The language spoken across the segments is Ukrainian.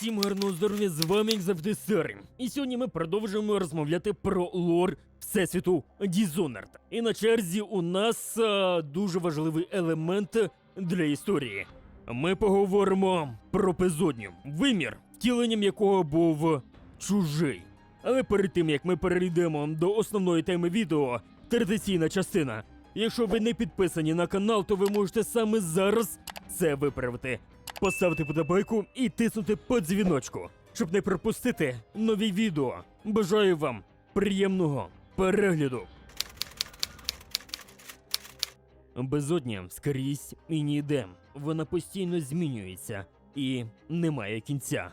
Всім гарного здоров'я, з вами як завжди Сарим. І сьогодні ми продовжуємо розмовляти про лор Всесвіту Dishonored. І на черзі у нас а, дуже важливий елемент для історії. Ми поговоримо про безодню, вимір, втіленням якого був чужий. Але перед тим як ми перейдемо до основної теми відео, традиційна частина. Якщо ви не підписані на канал, то ви можете саме зараз це виправити. Поставити подобайку і тиснути по дзвіночку, щоб не пропустити нові відео. Бажаю вам приємного перегляду. Безодня скрізь і ніде. Вона постійно змінюється і немає кінця.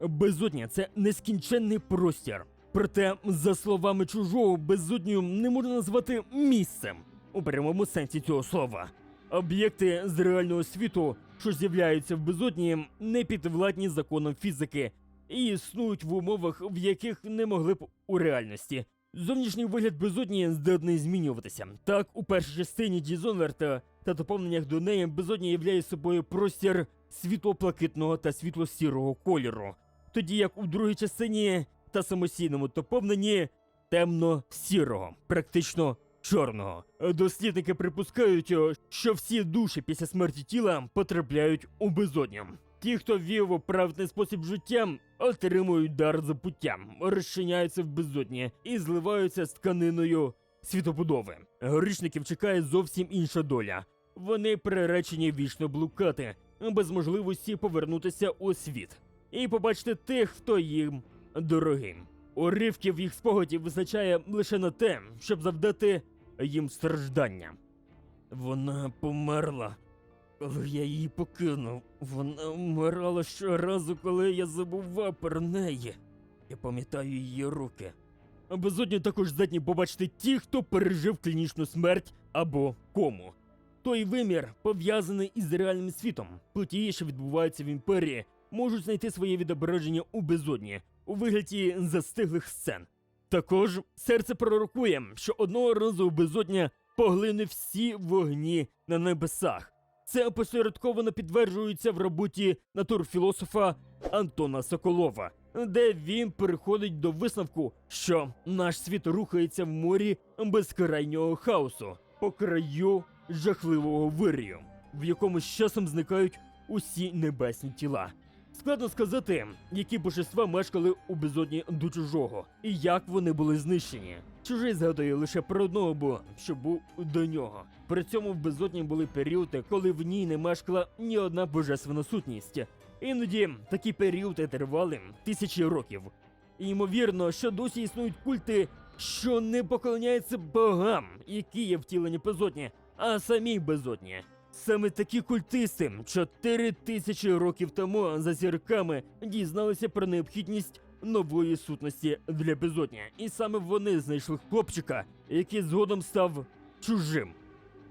Безодня це нескінченний простір. Проте, за словами чужого, безодню не можна назвати місцем у прямому сенсі цього слова. Об'єкти з реального світу, що з'являються в безодні, не підвладні законам фізики і існують в умовах, в яких не могли б у реальності. Зовнішній вигляд безодні здатний змінюватися. Так, у першій частині Dishonored та доповненнях до неї безодня являє собою простір світло-блакитного та світло-сірого кольору, тоді як у другій частині та самостійному доповненні темно-сірого, практично чорного. Дослідники припускають, що всі душі після смерті тіла потрапляють у безодню. Ті, хто вів праведний спосіб життя, отримують дар забуття, розчиняються в безодні і зливаються з тканиною світобудови. Грішників чекає зовсім інша доля. Вони приречені вічно блукати, без можливості повернутися у світ і побачити тих, хто їм дорогим. Уривків їх спогадів вистачає лише на те, щоб завдати їм страждання. Вона померла, коли я її покинув. Вона вмирала щоразу, коли я забував про неї. Я пам'ятаю її руки. А безодні також здатні побачити ті, хто пережив клінічну смерть або кому. Той вимір пов'язаний із реальним світом. Події, що відбуваються в імперії, можуть знайти своє відображення у безодні у вигляді застиглих сцен. Також серце пророкує, що одного разу безодня поглине всі вогні на небесах. Це опосередковано підтверджується в роботі натурфілософа Антона Соколова, де він переходить до висновку, що наш світ рухається в морі безкрайнього хаосу по краю жахливого вирію, в якому з часом зникають усі небесні тіла. Складно сказати, які божества мешкали у безодні до чужого, і як вони були знищені. Чужий згадує лише про одного бога, що був до нього. При цьому в безодні були періоди, коли в ній не мешкала ні одна божественна сутність. Іноді такі періоди тривали тисячі років. І ймовірно, що досі існують культи, що не поклоняються богам, які є втілені безодні, а самій безодні. Саме такі культисти чотири тисячі років тому за зірками дізналися про необхідність нової сутності для безодня, і саме вони знайшли хлопчика, який згодом став чужим.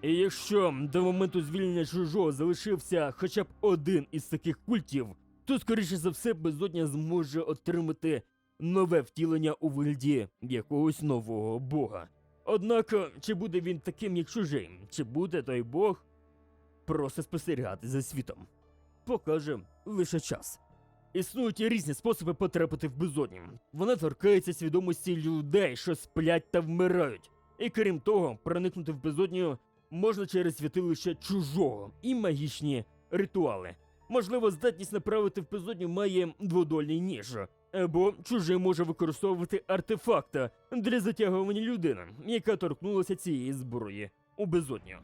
І якщо до моменту звільнення чужого залишився хоча б один із таких культів, то скоріше за все безодня зможе отримати нове втілення у вигляді якогось нового бога. Однак, чи буде він таким, як чужий, чи буде той бог просто спостерігати за світом. Покаже лише час. Існують різні способи потрапити в безодню. Вона торкається свідомості людей, що сплять та вмирають. І крім того, проникнути в безодню можна через святилище чужого і магічні ритуали. Можливо, здатність направити в безодню має дводольний ніж, або чужий може використовувати артефакта для затягування людини, яка торкнулася цієї зброї у безодню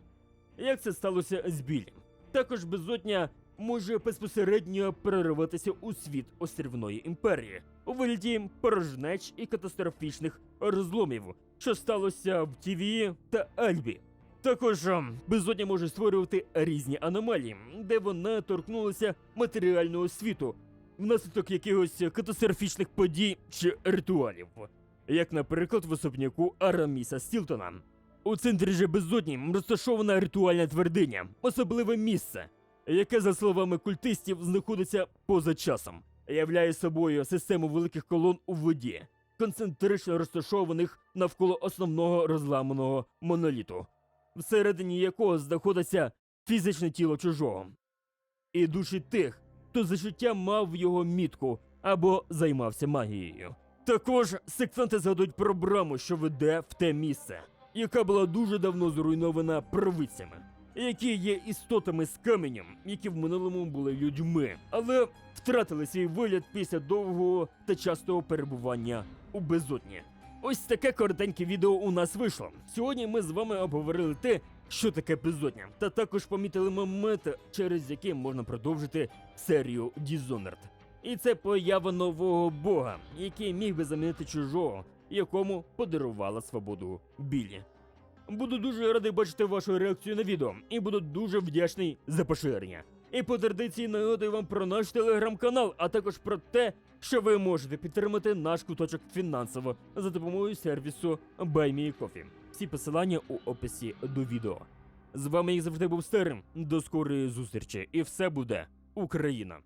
як це сталося з Біллі. Також безодня може безпосередньо перериватися у світ острівної імперії у вигляді порожнеч і катастрофічних розломів, що сталося в Тівії та Альбі. Також ем, безодня може створювати різні аномалії, де вона торкнулася матеріального світу внаслідок якихось катастрофічних подій чи ритуалів, як, наприклад, в особняку Араміса Стілтона. У центрі же безодні розташована ритуальна твердиня, особливе місце, яке, за словами культистів, знаходиться поза часом, являє собою систему великих колон у воді, концентрично розташованих навколо основного розламаного моноліту, всередині якого знаходиться фізичне тіло чужого. І душі тих, хто за життя мав його мітку або займався магією. Також сектанти згадують про браму, що веде в те місце, яка була дуже давно зруйнована провидцями, які є істотами з каменем, які в минулому були людьми, але втратили свій вигляд після довгого та частого перебування у безодні. Ось таке коротеньке відео у нас вийшло. Сьогодні ми з вами обговорили те, що таке безодня, та також помітили моменти, через які можна продовжити серію Dishonored. І це поява нового бога, який міг би замінити чужого, якому подарувала свободу Білі. Буду дуже радий бачити вашу реакцію на відео і буду дуже вдячний за поширення. І по традиції нагадую вам про наш телеграм-канал, а також про те, що ви можете підтримати наш куточок фінансово за допомогою сервісу BuyMeCoffee. Всі посилання у описі до відео. З вами як завжди був Стерн. До скорої зустрічі, і все буде Україна!